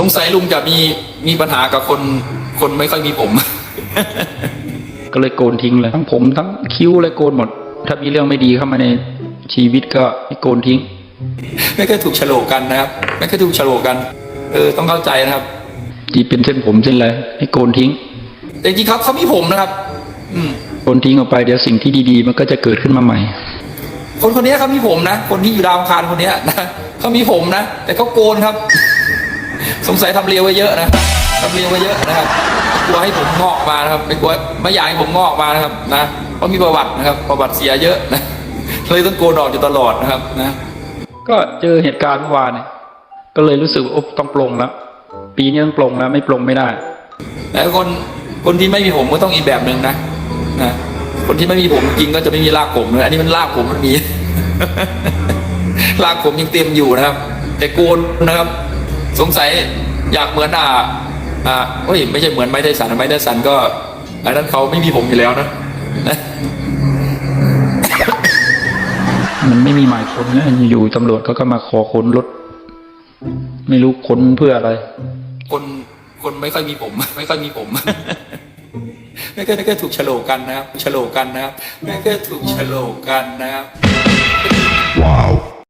สงสัยลุงจะมีมีปัญหากับคนคนไม่ค่อยมีผม ก็เลยโกนทิ้งเลยทั้งผมทั้งคิ้วเลยโกนหมด ถ้ามีเรื่องไม่ดีเข้ามาในชีวิตก็ให้โกนทิ้ง ไม่เคยถูกโฉลกกันนะครับ ไม่เคยถูกโฉลกกัน เออต้องเข้าใจนะครับที่เป็นเส้นผมเส้นอะไรให้โกนทิ้ง แต่จริงๆครับเขามีผมนะครับ อืมโกนทิ้งออกไปเดี๋ยวสิ่งที่ดีๆ มันก็จะเกิดขึ้นมาใหม่ คนคนนี้เขามีผมนะ คนที่อยู่ดาวอังคารคนเนี้ยนะเขามีผมนะแต่เขาโกนครับ สงสัยทำเลียวไว้เยอะนะทำเลียวไว้เยอะนะครับกลัวให้ผมงอกมานะครับไม่กลัวไม่อยากให้ผมงอกมานะครับนะเพราะมีประวัตินะครับ ประวัติเสียเยอะนะเลยต้องโกนออกอยู่ตลอดนะครับนะ ก็เจอเหตุการณ์เมื่อวานเนี่ยก็เลยรู้สึกว่าโอ๊ะต้องปลงแล้ว ปีนี้ต้องปลงแล้ว ไม่ปลงไม่ได้แล้วคนคนที่ไม่มีผมก็ต้องอีกแบบหนึ่งนะนะคนที่ไม่มีผมจริงก็จะไม่มีรากผมเลยอันนี้มันรากผมมันมีรากผมยังเต็มอยู่นะครับ แต่โกนนะครับ สงสัยอยากเหมือนอ่าอ่าเฮ้ยไม่ใช่เหมือนไม้ไทสันไม้ไทสันก็อันนั้นเขาไม่มีผมอยู่แล้วนะนะมันไม่มีหมายค้นนะอยู่ๆตำรวจเขาก็มาขอค้นรถ ไม่รู้ค้นเพื่ออะไร คนคนไม่ค่อยมีผม ไม่ค่อยมีผมไม่เคยไม่เคยถูกโฉลกกันนะครับโฉลกกันนะครับไม่เคยถูกโฉลกกันนะครับ